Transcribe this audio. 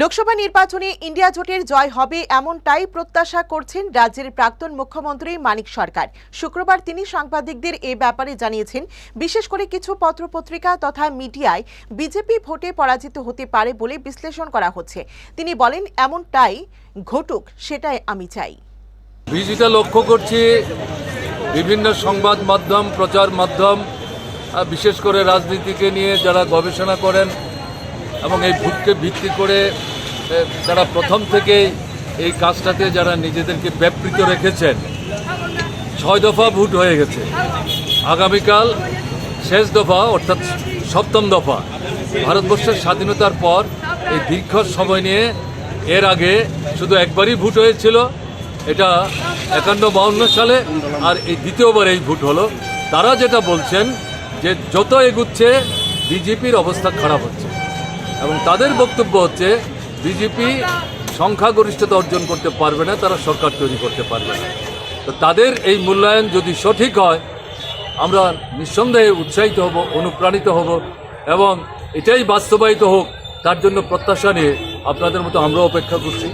লোকসভা নির্বাচনে ইন্ডিয়া জোটের জয় হবে এমনটাই প্রত্যাশা করছেন রাজ্যের প্রাক্তন মুখ্যমন্ত্রী মানিক সরকার। শুক্রবার তিনি সাংবাদিকদের এ ব্যাপারে জানিয়েছেন, বিশেষ করে কিছু পত্রপত্রিকা তথা মিডিয়ায় বিজেপি ভোটে পরাজিত হতে পারে বলে বিশ্লেষণ করা হচ্ছে। তিনি বলেন, এমনটাই ঘটুক, সেটাই আমি চাই। বিজিটা লক্ষ্য করছি বিভিন্ন সংবাদ মাধ্যম, প্রচার মাধ্যম বিশেষ করে রাজনীতিকে নিয়ে যারা গবেষণা করেন এবং এই ভোটকে ভিত্তি করে তারা প্রথম থেকেই এই কাজটাতে যারা নিজেদেরকে ব্যাপৃত রেখেছেন, ছয় দফা ভোট হয়ে গেছে। আগামীকাল শেষ দফা, অর্থাৎ সপ্তম দফা। ভারতবর্ষের স্বাধীনতার পর এই দীর্ঘ সময় নিয়ে এর আগে শুধু একবারই ভোট হয়েছিল, এটা একান্ন বাউন্ন সালে, আর এই দ্বিতীয়বার এই ভোট হলো। তারা যেটা বলছেন যে যত এগুচ্ছে, বিজেপির অবস্থা খারাপ হচ্ছে। এবং তাদের বক্তব্য হচ্ছে, বিজেপি সংখ্যাগরিষ্ঠতা অর্জন করতে পারবে না, তারা সরকার তৈরি করতে পারবে না। তো তাদের এই মূল্যায়ন যদি সঠিক হয়, আমরা নিঃসন্দেহে উৎসাহিত হব, অনুপ্রাণিত হব এবং এটাই বাস্তবায়িত হোক, তার জন্য প্রত্যাশা নিয়ে আপনাদের মতো আমরা অপেক্ষা করছি।